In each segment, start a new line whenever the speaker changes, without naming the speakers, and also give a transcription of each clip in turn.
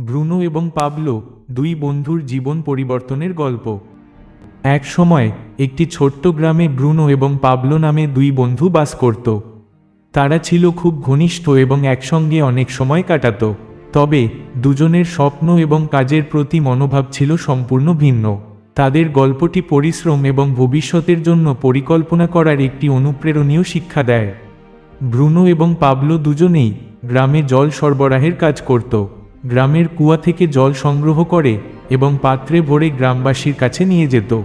Bruno এবং Pablo দুই বন্ধুর জীবন পরিবর্তনের গল্প। এক সময় একটি ছোট্ট গ্রামে ব্রুনো এবং পাবলো নামে দুই বন্ধু বাস করত। তারা ছিল খুব ঘনিষ্ঠ এবং একসঙ্গে অনেক সময় কাটাত। তবে দুজনের স্বপ্ন এবং কাজের প্রতি মনোভাব ছিল সম্পূর্ণ ভিন্ন। তাদের গল্পটি পরিশ্রম এবং ভবিষ্যতের জন্য পরিকল্পনা করার একটি অনুপ্রেরণীয় শিক্ষা দেয়। ব্রুনো এবং পাবলো দুজনেই গ্রামে জল সরবরাহের কাজ করত। গ্রামের কুয়া থেকে জল সংগ্রহ করে এবং পাত্রে ভরে গ্রামবাসীর কাছে নিয়ে যেত।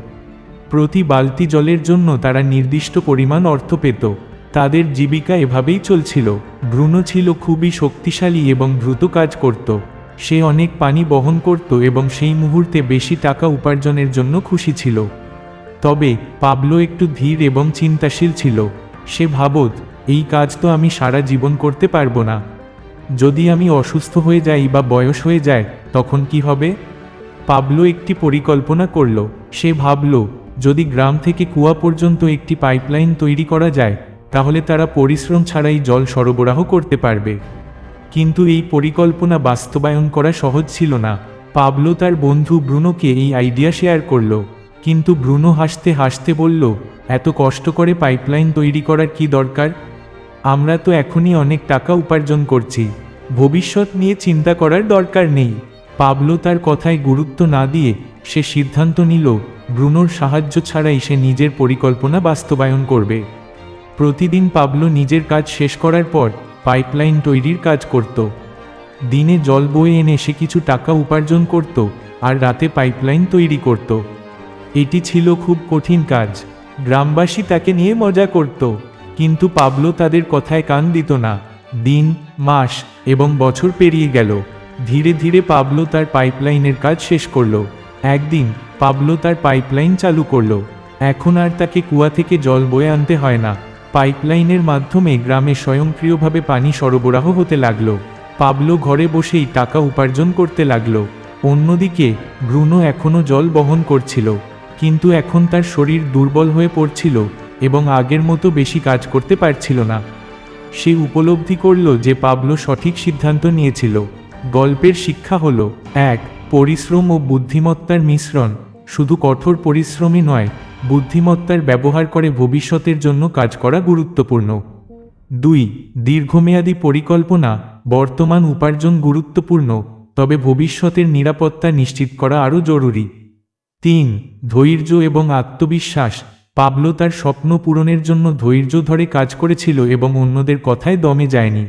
প্রতি বালতি জলের জন্য তারা নির্দিষ্ট পরিমাণ অর্থ পেত। তাদের জীবিকা এভাবেই চলছিল। ব্রুনো ছিল খুবই শক্তিশালী এবং দ্রুত কাজ করত। সে অনেক পানি বহন করত এবং সেই মুহূর্তে বেশি টাকা উপার্জনের জন্য খুশি ছিল। তবে পাবলো একটু ধীর এবং চিন্তাশীল ছিল। সে ভাবত, এই কাজ তো আমি সারা জীবন করতে পারব না। যদি আমি অসুস্থ হয়ে যাই বা বয়স হয়ে যায়, তখন কি হবে? পাবলো একটি পরিকল্পনা করল। সে ভাবল, যদি গ্রাম থেকে কুয়া পর্যন্ত একটি পাইপলাইন তৈরি করা যায়, তাহলে তারা পরিশ্রম ছাড়াই জল সরবরাহ করতে পারবে। কিন্তু এই পরিকল্পনা বাস্তবায়ন করা সহজ ছিল না। পাবলো তার বন্ধু ব্রুনোকে এই আইডিয়া শেয়ার করল। কিন্তু ব্রুনো হাসতে হাসতে বলল, এত কষ্ট করে পাইপলাইন তৈরি করার কি দরকার? আমরা তো এখনই অনেক টাকা উপার্জন করছি। ভবিষ্যৎ নিয়ে চিন্তা করার দরকার নেই। পাবলো তার কথায় গুরুত্ব না দিয়ে সে সিদ্ধান্ত নিল, ব্রুনোর সাহায্য ছাড়াই সে নিজের পরিকল্পনা বাস্তবায়ন করবে। প্রতিদিন পাবলো নিজের কাজ শেষ করার পর পাইপলাইন তৈরির কাজ করত। দিনে জল বয়ে এনে সে কিছু টাকা উপার্জন করত আর রাতে পাইপলাইন তৈরি করত। এটি ছিল খুব কঠিন কাজ। গ্রামবাসী তাকে নিয়ে মজা করত। কিন্তু পাবলো তাদের কথায় কান দিত না। দিন, মাস এবং বছর পেরিয়ে গেল। ধীরে ধীরে পাবলো তার পাইপলাইনের কাজ শেষ করল। একদিন পাবলো তার পাইপলাইন চালু করল। এখন আর তাকে কুয়া থেকে জল বয়ে আনতে হয় না। পাইপলাইনের মাধ্যমে গ্রামে স্বয়ংক্রিয়ভাবে পানি সরবরাহ হতে লাগল। পাবলো ঘরে বসেই টাকা উপার্জন করতে লাগল। অন্যদিকে ব্রুনো এখনও জল বহন করছিল। কিন্তু এখন তার শরীর দুর্বল হয়ে পড়ছিল। এবং আগের মতো বেশি কাজ করতে পারছিল না। সে উপলব্ধি করল যে পাবলো সঠিক সিদ্ধান্ত নিয়েছিল। গল্পের শিক্ষা হল, এক, পরিশ্রম ও বুদ্ধিমত্তার মিশ্রণ। শুধু কঠোর পরিশ্রমই নয়, বুদ্ধিমত্তার ব্যবহার করে ভবিষ্যতের জন্য কাজ করা গুরুত্বপূর্ণ। দুই, দীর্ঘমেয়াদী পরিকল্পনা, বর্তমান উপার্জন গুরুত্বপূর্ণ, তবে ভবিষ্যতের নিরাপত্তা নিশ্চিত করা আরও জরুরি। তিন, ধৈর্য এবং আত্মবিশ্বাস। পাবলো তার স্বপ্ন পূরণের জন্য ধৈর্য ধরে কাজ করেছিল এবং অন্যদের কথায় দমে যায়নি।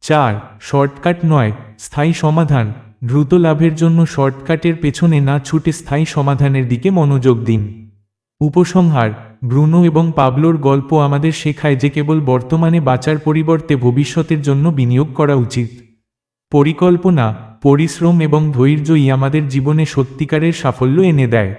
চার, শর্টকাট নয়, স্থায়ী সমাধান। দ্রুত লাভের জন্য শর্টকাটের পেছনে না ছুটে স্থায়ী সমাধানের দিকে মনোযোগ দিন। উপসংহার, ব্রুনো এবং পাবলোর গল্প আমাদের শেখায় যে কেবল বর্তমানে বাঁচার পরিবর্তে ভবিষ্যতের জন্য বিনিয়োগ করা উচিত। পরিকল্পনা, পরিশ্রম এবং ধৈর্যই আমাদের জীবনে সত্যিকারের সাফল্য এনে দেয়।